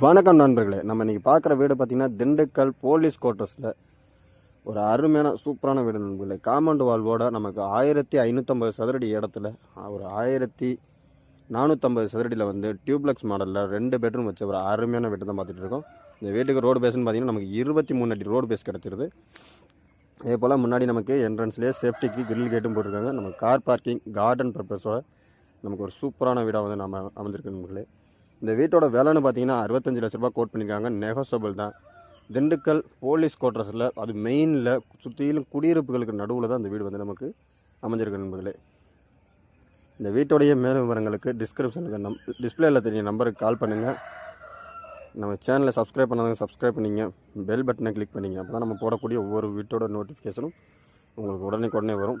வணக்கம் நண்பர்களே. நம்ம இன்றைக்கி பார்க்குற வீடு பார்த்திங்கன்னா திண்டுக்கல் போலீஸ் குவார்ட்டர்ஸில் ஒரு அருமையான சூப்பரான வீடு நண்பர்களே. காம்பவுண்ட் வால்வோட நமக்கு ஆயிரத்தி ஐநூற்றம்பது சதுரடி இடத்துல ஒரு ஆயிரத்தி நானூற்றம்பது சதுரடியில் வந்து டியூப்ளெக்ஸ் மாடலில் ரெண்டு பெட்ரூம் வச்ச ஒரு அருமையான வீட்டை தான் பார்த்துட்டு இருக்கோம். இந்த வீட்டுக்கு ரோடு பேஸ்னு பார்த்திங்கன்னா நமக்கு இருபத்தி மூணு அடி ரோடு பேஸ் கிடச்சிருது. அதே போல் முன்னாடி நமக்கு என்ட்ரன்ஸ்லேயே சேஃப்டிக்கு கிரில் கேட்டும் போட்டிருக்காங்க. நமக்கு கார் பார்க்கிங் கார்டன் பர்பஸோட நமக்கு ஒரு சூப்பரான வீடாக வந்து நம்ம அமைஞ்சிருக்கு நண்பர்களே. இந்த வீட்டோட விலைன்னு பார்த்தீங்கன்னா அறுபத்தஞ்சு லட்ச ரூபாய் கோட் பண்ணியிருக்காங்க. நெகோசபிள் தான். திண்டுக்கல் போலீஸ் குவார்டர்ஸில் அது மெயினில் சுற்றிலும் குடியிருப்புகளுக்கு நடுவில் தான் இந்த வீடு வந்து நமக்கு அமைஞ்சிருக்கு நண்பர்களே. இந்த வீட்டோடைய மேலும் விவரங்களுக்கு டிஸ்கிரிப்ஷனுக்கு நம் டிஸ்பிளேயில் தெரிய நம்பருக்கு கால் பண்ணுங்கள் நம்ம சேனலை சப்ஸ்கிரைப் பண்ணாதவங்க சப்ஸ்கிரைப் பண்ணிங்க. பெல் பட்டனை கிளிக் பண்ணிங்க. அப்போ தான் நம்ம போடக்கூடிய ஒவ்வொரு வீட்டோட நோட்டிஃபிகேஷனும் உங்களுக்கு உடனே உடனே வரும்.